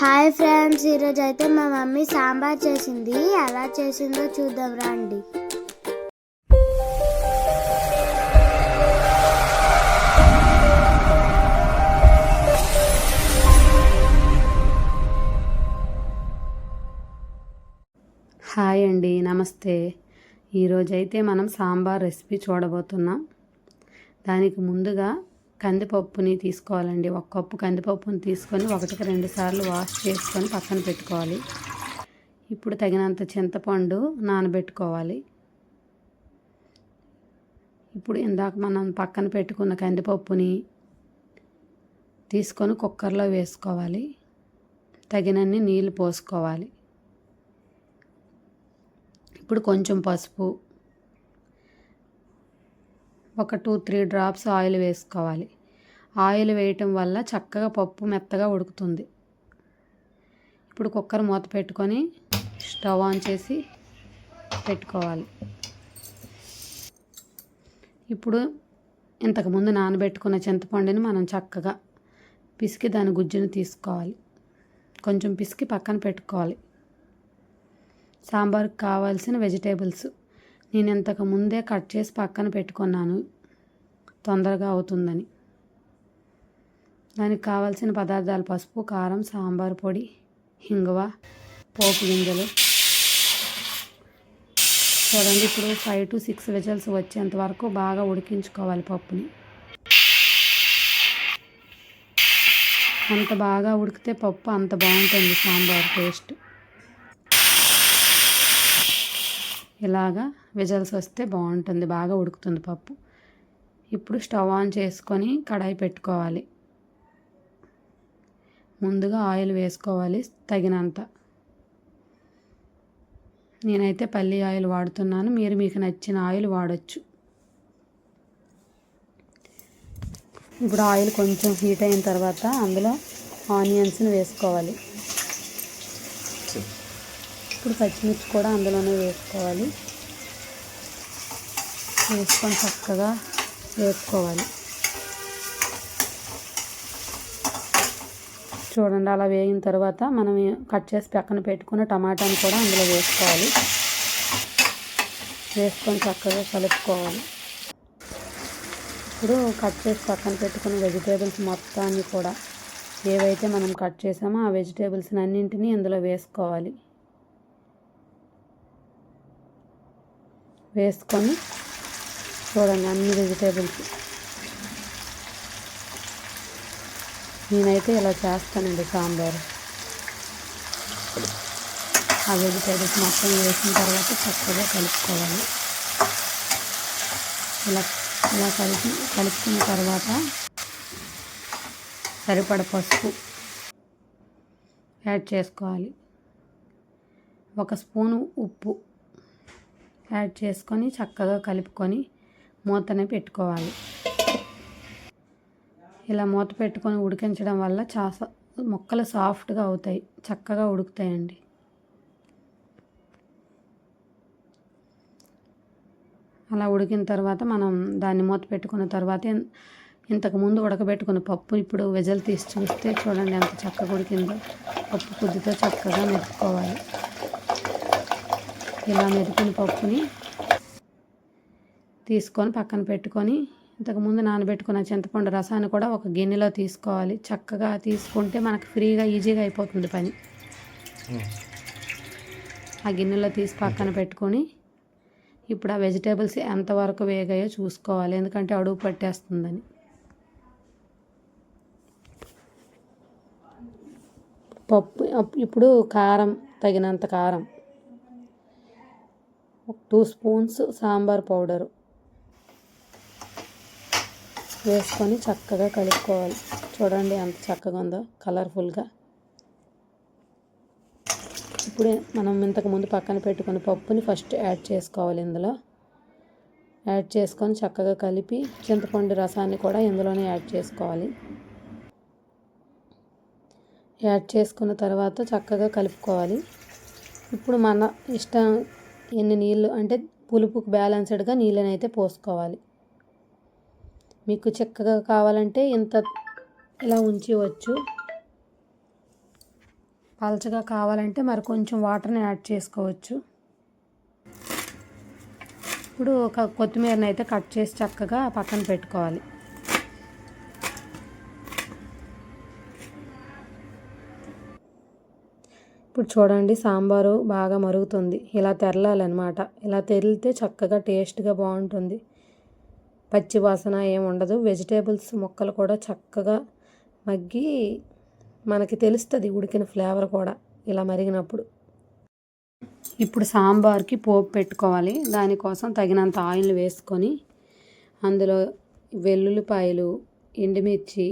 Hi friends ఈరోజు అయితే మా మమ్మీ సాంబార్ చేసింది. ఎలా చేసిందో చూద్దాం రండి. హాయ్ అండి నమస్తే. ఈరోజైతే మనం సాంబార్ రెసిపీ చూడబోతున్నాం. దానికి ముందుగా కందిపప్పుని తీసుకోవాలండి. ఒక కప్పు కందిపప్పుని తీసుకొని ఒకటికి రెండు సార్లు వాష్ చేసుకొని పక్కన పెట్టుకోవాలి. ఇప్పుడు తగినంత చింతపండు నానబెట్టుకోవాలి. ఇప్పుడు ఇందాక మనం పక్కన పెట్టుకున్న కందిపప్పుని తీసుకొని కుక్కర్లో వేసుకోవాలి. తగినన్ని నీళ్ళు పోసుకోవాలి. ఇప్పుడు కొంచెం పసుపు ఒక టూ త్రీ డ్రాప్స్ ఆయిల్ వేసుకోవాలి. ఆయిల్ వేయటం వల్ల చక్కగా పప్పు మెత్తగా ఉడుకుతుంది. ఇప్పుడు కుక్కర్ మూత పెట్టుకొని స్టవ్ ఆన్ చేసి పెట్టుకోవాలి. ఇప్పుడు ఇంతకుముందు నానబెట్టుకున్న చింతపండుని మనం చక్కగా పిసికి దాని గుజ్జును తీసుకోవాలి. కొంచెం పిసికి పక్కన పెట్టుకోవాలి. సాంబార్కి కావాల్సిన వెజిటేబుల్స్ నేను ఇంతకు ముందే కట్ చేసి పక్కన పెట్టుకున్నాను. తొందరగా అవుతుందని. దానికి కావాల్సిన పదార్థాలు పసుపు కారం సాంబార్ పొడి హింగువ పోపు గింజలు. చూడండి ఇప్పుడు ఫైవ్ టు సిక్స్ విజల్స్ వచ్చేంత వరకు బాగా ఉడికించుకోవాలి పప్పుని. అంత బాగా ఉడికితే పప్పు అంత బాగుంటుంది సాంబార్ టేస్ట్. ఇలాగా విజల్స్ వస్తే బాగుంటుంది బాగా ఉడుకుతుంది పప్పు. ఇప్పుడు స్టవ్ ఆన్ చేసుకొని కడాయి పెట్టుకోవాలి. ముందుగా ఆయిల్ వేసుకోవాలి తగినంత. నేనైతే పల్లి ఆయిల్ వాడుతున్నాను. మీరు మీకు నచ్చిన ఆయిల్ వాడచ్చు. ఇప్పుడు ఆయిల్ కొంచెం హీట్ అయిన తర్వాత అందులో ఆనియన్స్ని వేసుకోవాలి. ఇప్పుడు పచ్చిమిర్చి కూడా అందులోనే వేసుకోవాలి. వేసుకొని చక్కగా వేసుకోవాలి చూడండి అలా వేగిన తర్వాత మనం కట్ చేసి పక్కన పెట్టుకున్న టమాటాని కూడా అందులో వేసుకోవాలి. వేసుకొని చక్కగా కలుపుకోవాలి. ఇప్పుడు కట్ చేసి పక్కన పెట్టుకున్న వెజిటేబుల్స్ మొత్తాన్ని కూడా ఏవైతే మనం కట్ చేసామో ఆ వెజిటేబుల్స్ని అన్నింటినీ ఇందులో వేసుకోవాలి. వేసుకొని చూడండి అన్ని వెజిటేబుల్స్ నేనైతే ఇలా చేస్తానండి సాంబారు. ఆ వెజిటేబుల్స్ మొత్తం వేసిన తర్వాత చక్కగా కలుపుకోవాలి. ఇలా ఇలా కలిపి కలుపుకున్న తర్వాత సరిపడ పసుపు యాడ్ చేసుకోవాలి. ఒక స్పూను ఉప్పు యాడ్ చేసుకొని చక్కగా కలుపుకొని మూతనే పెట్టుకోవాలి. ఇలా మూత పెట్టుకొని ఉడికించడం వల్ల చాస మొక్కలు సాఫ్ట్గా అవుతాయి. చక్కగా ఉడుకుతాయండి. అలా ఉడికిన తర్వాత మనం దాన్ని మూత పెట్టుకున్న తర్వాత ఇంతకుముందు ఉడకబెట్టుకున్న పప్పు ఇప్పుడు వెజల్ తీసి చూస్తే చూడండి ఎంత చక్కగా ఉడికిందో. పప్పు కొద్దితో చక్కగా మెతుక్కోవాలి ఇలా మెతుకుని పప్పుని తీసుకొని పక్కన పెట్టుకొని ఇంతకుముందు నానబెట్టుకున్న చింతపండు రసాన్ని కూడా ఒక గిన్నెలో తీసుకోవాలి. చక్కగా తీసుకుంటే మనకు ఫ్రీగా ఈజీగా అయిపోతుంది పని. ఆ గిన్నెలో తీసి పక్కన పెట్టుకొని ఇప్పుడు ఆ వెజిటేబుల్స్ ఎంతవరకు వేగాయో చూసుకోవాలి. ఎందుకంటే అడుగు పట్టేస్తుందని. పప్పు ఇప్పుడు కారం తగినంత కారం. Two spoons sambar powder. వేసుకొని చక్కగా కలుపుకోవాలి. చూడండి ఎంత చక్కగా ఉందో కలర్ఫుల్గా ఇప్పుడే మనం ఇంతకుముందు పక్కన పెట్టుకున్న పప్పుని ఫస్ట్ యాడ్ చేసుకోవాలి ఇందులో. యాడ్ చేసుకొని చక్కగా కలిపి చింతపండు రసాన్ని కూడా ఇందులోనే యాడ్ చేసుకోవాలి. యాడ్ చేసుకున్న తర్వాత చక్కగా కలుపుకోవాలి. ఇప్పుడు మన ఇష్టం ఎన్ని నీళ్ళు అంటే పులుపుకు బ్యాలెన్స్డ్గా నీళ్ళని అయితే పోసుకోవాలి. మీకు చక్కగా కావాలంటే ఇంత ఇలా ఉంచవచ్చు. పలచగా కావాలంటే మరి కొంచెం వాటర్ని యాడ్ చేసుకోవచ్చు. ఇప్పుడు ఒక కొత్తిమీరని అయితే కట్ చేసి చక్కగా పక్కన పెట్టుకోవాలి. ఇప్పుడు చూడండి సాంబారు బాగా మరుగుతుంది. ఇలా తెరలాలన్నమాట. ఇలా తెరిలితే చక్కగా టేస్ట్గా బాగుంటుంది. పచ్చి వాసన ఏమి ఉండదు. వెజిటేబుల్స్ ముక్కలు కూడా చక్కగా మగ్గి మనకి తెలుస్తుంది ఉడికిన ఫ్లేవర్ కూడా ఇలా మరిగినప్పుడు. ఇప్పుడు సాంబార్కి పోపు పెట్టుకోవాలి. దానికోసం తగినంత ఆయిల్ వేసుకొని అందులో వెల్లుల్లిపాయలు ఎండుమిర్చి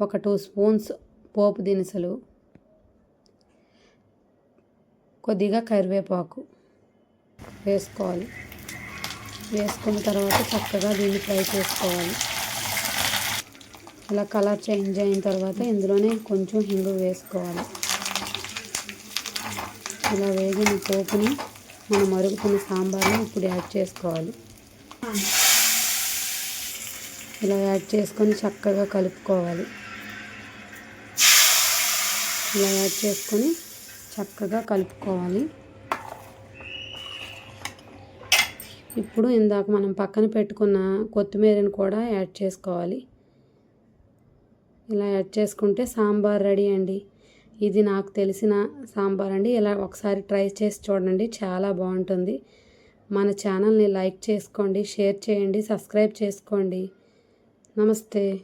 ఒక టూ స్పూన్స్ పోపు దినుసులు కొద్దిగా కరివేపాకు వేసుకోవాలి. వేసుకున్న తర్వాత చక్కగా దీన్ని ఫ్రై చేసుకోవాలి. ఇలా కలర్ చేంజ్ అయిన తర్వాత ఇందులోనే కొంచెం హింగు వేసుకోవాలి. ఇలా వేగిన పోపుని మనం మరుగుతున్న సాంబార్ని ఇప్పుడు యాడ్ చేసుకోవాలి. ఇలా యాడ్ చేసుకొని చక్కగా కలుపుకోవాలి. ఇలా యాడ్ చేసుకొని చక్కగా కలుపుకోవాలి. ఇప్పుడు ఇందాక మనం పక్కన పెట్టుకున్న కొత్తిమీరని కూడా యాడ్ చేసుకోవాలి. ఇలా యాడ్ చేసుకుంటే సాంబార్ రెడీ అండి. ఇది నాకు తెలిసిన సాంబార్ అండి. ఇలా ఒకసారి ట్రై చేసి చూడండి. చాలా బాగుంటుంది. మన ఛానల్ని లైక్ చేసుకోండి షేర్ చేయండి సబ్స్క్రైబ్ చేసుకోండి. నమస్తే.